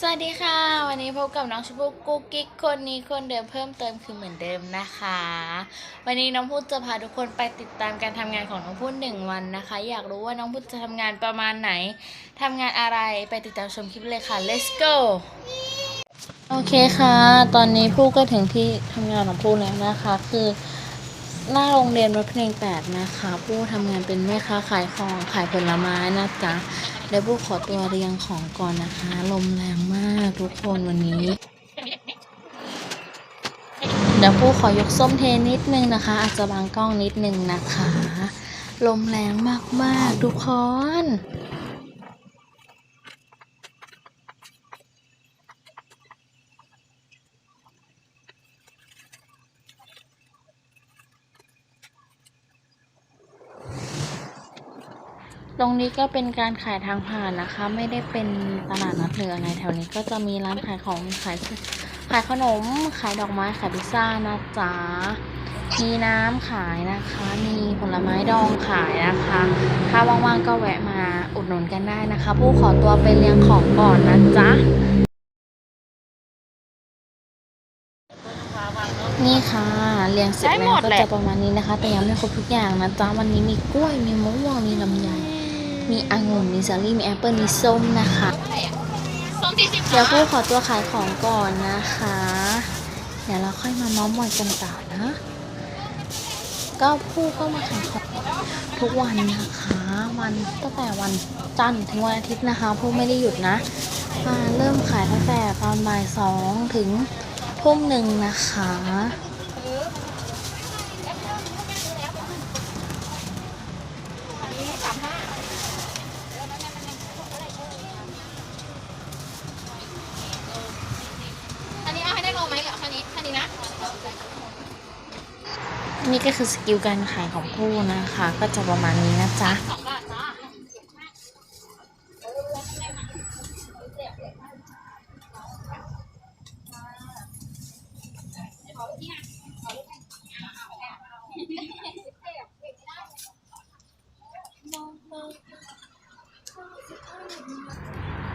สวัสดีค่ะ วันนี้พบกับน้องชมพู่กุ๊กกิ๊กคนนี้คนเดิมเพิ่มเติมคือเหมือนเดิมนะคะ วันนี้น้องพูดจะพาทุกคนไปติดตามการทำงานของน้องพูดหนึ่งวันนะคะ อยากรู้ว่าน้องพูดจะทำงานประมาณไหนทำงานอะไรไปติดตามชมคลิปเลยค่ะ let's go โอเคค่ะ ตอนนี้พูดก็ถึงที่ทำงานของพูดแล้วนะคะ คือ หน้าโรงเรียนวัดเพลงแปดนะคะ ผู้ทำงานเป็นแม่ค้าขายของขายผลไม้นะจ๊ะเดี๋ยวผู้ขอตัวเรียงของก่อนนะคะ ลมแรงมากทุกคนวันนี้ เดี๋ยวผู้ขอยกส้มเทนิดนึงนะคะ อาจจะบางกล้องนิดนึงนะคะ ลมแรงมากๆทุกคน ตรงนี้ก็เป็นการขายทางผ่านนะคะ ไม่ได้เป็นตลาดนัดหรืออะไรแถวนี้ก็จะมีร้านขายของขายขายขนม ขายดอกไม้ขายพิซซ่านะจ๊ะมีน้ำขายนะคะ มีผลไม้ดองขายนะคะ ถ้าว่างๆก็แวะมาอุดหนุนกันได้นะคะ ผู้ขอตัวไปเรียงของก่อนนะจ๊ะนี่ค่ะเรียงเสร็จแล้วก็จะประมาณนี้นะคะ แต่ยังไม่ครบทุกอย่างนะจ๊ะวันนี้มีกล้วยมีมะม่วงมีลำไย มีองุ่นมีสาลี่มีแอปเปิลมีส้มนะคะส้มสี่สิบเดี๋ยวผู้ขอตัวขายของก่อนนะคะ เดี๋ยวเราค่อยมาเม้อมอยกันต่อนะ ก็ผู้ก็มาขายของทุกวันนะคะ วันตั้งแต่วันจันทร์ถึงวันอาทิตย์นะคะ ผู้ไม่ได้หยุดนะมาเริ่มขายตั้งแต่ตอนบ่ายสองถึงทุ่มหนึ่งนะคะ อันนี้เอาให้ได้โลไหมเหรอคันนี้คันนี้นะ นี่ก็คือสกิลการขายของผู้นะคะ ก็จะประมาณนี้นะจ๊ะ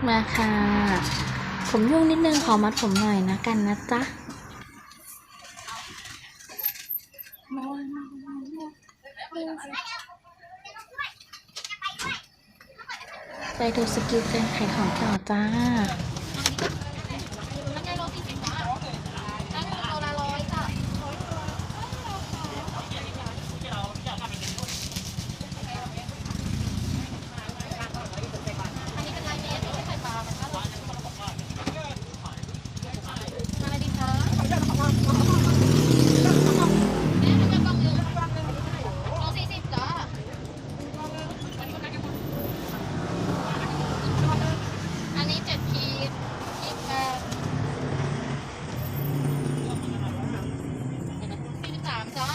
มาค่ะ ผมยุ่งนิดนึงขอมัดผมหน่อยนะกันนะจ๊ะ ไปดูสกิลการขายของต่อจ้า อันนี้โลสี่สิบจ้าอันนี้โลละร้อยจ้า อันนี้เป็นลายเมตรไม่ใส่ปลามันก็ร้อยอะไรดีคะแม่มันจะกล่องนึงโลสี่สิบจ้า อันนี้เจ็ดขีดยี่สิบแปดสี่สิบสามจ้า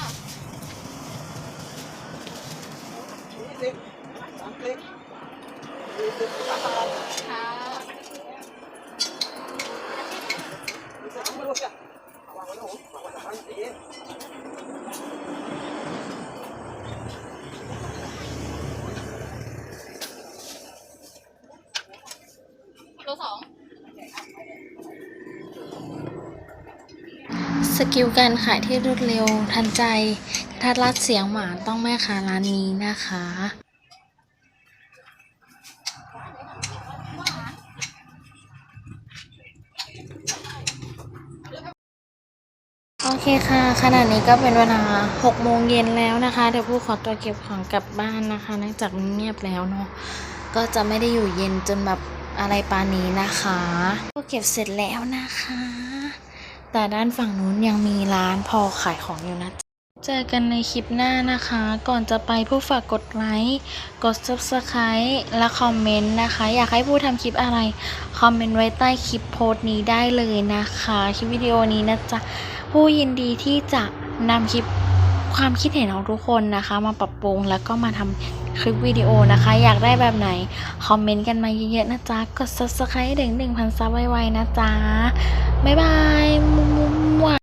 ค่ะโลสองสกิลการขายที่รวดเร็วทันใจ ถ้ารัดเสียงหมาต้องแม่ค้าร้านนี้นะคะ อเคค่ะ ขณะนี้ก็เป็นเวลา6โมงเย็นแล้วนะคะ เดี๋ยวผู้ขอตัวเก็บของกลับบ้านนะคะเนื่องจากมันเงียบแล้วเนาะก็จะไม่ได้อยู่เย็นจนแบบอะไรปานนี้นะคะก็เก็บเสร็จแล้วนะคะ แต่ด้านฝั่งนู้นยังมีร้านพอขายของอยู่นะ เจอกันในคลิปหน้านะคะ ก่อนจะไปผู้ฝากกดไลค์ กด subscribe และคอมเมนต์นะคะ อยากให้ผู้ทำคลิปอะไร คอมเมนต์ไว้ใต้คลิปโพสต์นี้ได้เลยนะคะ คลิปวิดีโอนี้นะจ๊ะ ผู้ยินดีที่จะนำคลิปความคิดเห็นของทุกคนนะคะ มาปรับปรุงแล้วก็มาทำคลิปวิดีโอนะคะ อยากได้แบบไหน คอมเมนต์กันมาเยอะๆนะจ๊ะ กด subscribe ถึง1,000ซับไวๆนะจ๊ะ บ๊ายบายมุม